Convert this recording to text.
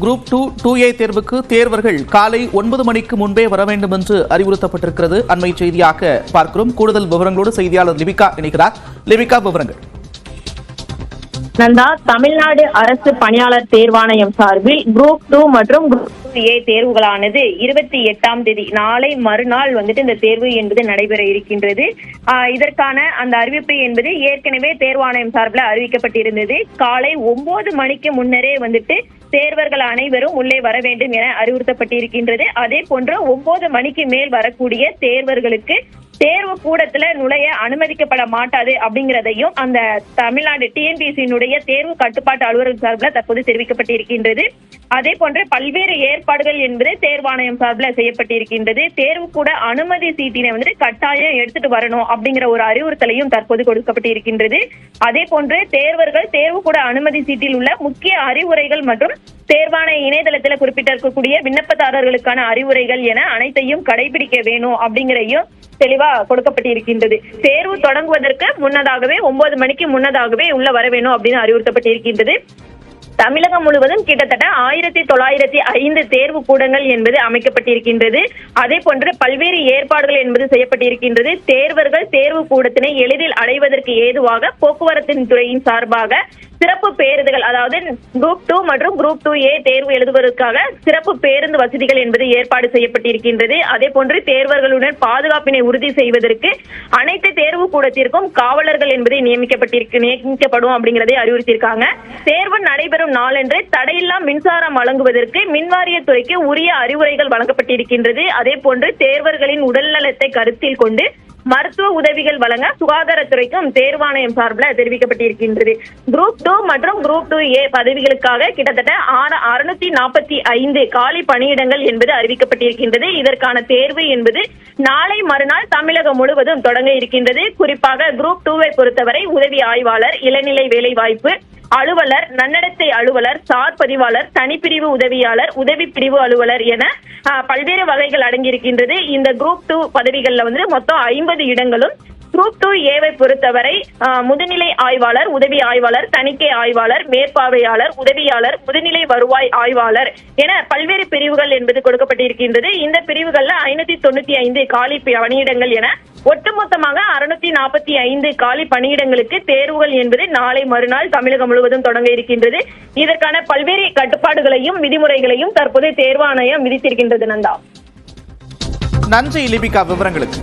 Group two two ஏ தேர்வுக்கு தேர்வர்கள் காலை ஒன்பது மணிக்கு முன்பே வர வேண்டும் என்று அறிவுறுத்தப்பட்டிருக்கிறது. அண்மை செய்தியாக பார்க்கிறோம். கூடுதல் விவரங்களோடு செய்தியாளர் லிபிகா இணைக்கிறார் லிபிகா விவரங்கள். நந்தா தமிழ்நாடு அரசு பணியாளர் தேர்வாணையம் சார்பில் குரூப் டூ மற்றும் குரூப் ஏ தேர்வுகளானது இருபத்தி எட்டாம் தேதி நாளை மறுநாள் வந்துட்டு இந்த தேர்வு என்பது நடைபெற இருக்கின்றது. ஆஹ் இதற்கான அந்த அறிவிப்பு என்பது ஏற்கனவே தேர்வாணையம் சார்பில் அறிவிக்கப்பட்டிருந்தது. காலை ஒன்பது மணிக்கு முன்னரே வந்துட்டு தேர்வர்கள் அனைவரும் உள்ளே வர வேண்டும் என அறிவுறுத்தப்பட்டிருக்கின்றது. அதே போன்று ஒன்பது மணிக்கு மேல் வரக்கூடிய தேர்வர்களுக்கு தேர்வு கூடத்துல நுழைய அனுமதிக்கப்பட மாட்டாது அப்படிங்கிறதையும் அந்த தமிழ்நாடு டிஎன்பிசியினுடைய தேர்வு கட்டுப்பாட்டு அலுவலகம் சார்பில் தற்போது தெரிவிக்கப்பட்டிருக்கின்றது. அதே போன்று பல்வேறு ஏற்பாடுகள் என்பது தேர்வாணையம் சார்பில் செய்யப்பட்டிருக்கின்றது. தேர்வு கூட அனுமதி சீட்டினை வந்துட்டு கட்டாயம் எடுத்துட்டு வரணும் அப்படிங்கிற ஒரு அறிவுறுத்தலையும் தற்போது கொடுக்கப்பட்டிருக்கின்றது. அதே போன்று தேர்வர்கள் தேர்வு கூட அனுமதி சீட்டில் உள்ள முக்கிய அறிவுரைகள் மற்றும் தேர்வான இணையதளத்துல குறிப்பிட்டிருக்கக்கூடிய விண்ணப்பதாரர்களுக்கான அறிவுரைகள் என அனைத்தையும் கடைபிடிக்க வேணும் அப்படிங்கிறதையும் தெளிவா கொடுக்கப்பட்டிருக்கின்றது. தேர்வு தொடங்குவதற்கு முன்னதாகவே ஒன்பது மணிக்கு முன்னதாகவே உள்ள வர வேணும் அப்படின்னு அறிவுறுத்தப்பட்டிருக்கின்றது. தமிழகம் முழுவதும் கிட்டத்தட்ட ஆயிரத்தி தொள்ளாயிரத்தி ஐந்து தேர்வு கூடங்கள் என்பது அமைக்கப்பட்டிருக்கின்றது. அதே போன்று பல்வேறு ஏற்பாடுகள் என்பது செய்யப்பட்டிருக்கின்றது. தேர்வர்கள் தேர்வு கூடத்தினை எளிதில் அடைவதற்கு ஏதுவாக போக்குவரத்தின் துறையின் சார்பாக சிறப்பு பேருந்துகள் அதாவது குரூப் டூ மற்றும் குரூப் டூ ஏ தேர்வு எழுதுவதற்காக சிறப்பு பேருந்து வசதிகள் என்பது ஏற்பாடு செய்யப்பட்டிருக்கின்றது. அதே போன்று தேர்வர்களுடன் பாதுகாப்பினை உறுதி செய்வதற்கு அனைத்து தேர்வு கூடத்திற்கும் காவலர்கள் என்பதை நியமிக்கப்பட்டிருக்கு நியமிக்கப்படும் அப்படிங்கறதை அறிவுறுத்தியிருக்காங்க. தேர்வு நடைபெறும் நாளன்று தடையில்லா மின்சாரம் வழங்குவதற்கு மின்வாரியத்துறைக்கு உரிய அறிவுரைகள் வழங்கப்பட்டிருக்கின்றது. அதே போன்று தேர்வர்களின் உடல்நலத்தை கருத்தில் கொண்டு மருத்துவ உதவிகள் வழங்க சுகாதாரத்துறைக்கும் தேர்வாணையம் சார்பில் தெரிவிக்கப்பட்டிருக்கின்றது. குரூப் டூ மற்றும் குரூப் டூ ஏ பதவிகளுக்காக கிட்டத்தட்ட ஆறு அறுநூத்தி நாற்பத்தி ஐந்து காலி பணியிடங்கள் என்பது அறிவிக்கப்பட்டிருக்கின்றது. இதற்கான தேர்வு என்பது நாளை மறுநாள் தமிழகம் முழுவதும் தொடங்க இருக்கின்றது. குறிப்பாக குரூப் டூவை பொறுத்தவரை உதவி ஆய்வாளர் இளநிலை வேலைவாய்ப்பு அலுவலர் நன்னடத்தை அலுவலர் சார் பதிவாளர் தனிப்பிரிவு உதவியாளர் உதவி பிரிவு அலுவலர் என பல்வேறு வகைகள் அடங்கியிருக்கின்றது. இந்த குரூப் டூ பதவிகள்ல வந்து மொத்தம் ஐம்பது இடங்களும் குரூப் டூ ஏவை பொறுத்தவரை ஆஹ், முதுநிலை ஆய்வாளர் உதவி ஆய்வாளர் தணிக்கை ஆய்வாளர் மேற்பார்வையாளர் உதவியாளர் முதுநிலை வருவாய் ஆய்வாளர் என பல்வேறு பிரிவுகள் என்பது கொடுக்கப்பட்டிருக்கின்றது. இந்த பிரிவுகள்ல ஐநூத்தி தொண்ணூத்தி ஐந்து காலி பணியிடங்கள் என ஒட்டுமொத்தமாக அறுநூத்தி நாற்பத்தி ஐந்து காலி பணியிடங்களுக்கு தேர்வுகள் என்பது நாளை மறுநாள் தமிழகம் முழுவதும் தொடங்க இருக்கின்றது. இதற்கான பல்வேறு கட்டுப்பாடுகளையும் விதிமுறைகளையும் தற்போது தேர்வாணையம் விதித்திருக்கின்றது நந்தா. நன்றி லிபிகா விவரங்களுக்கு.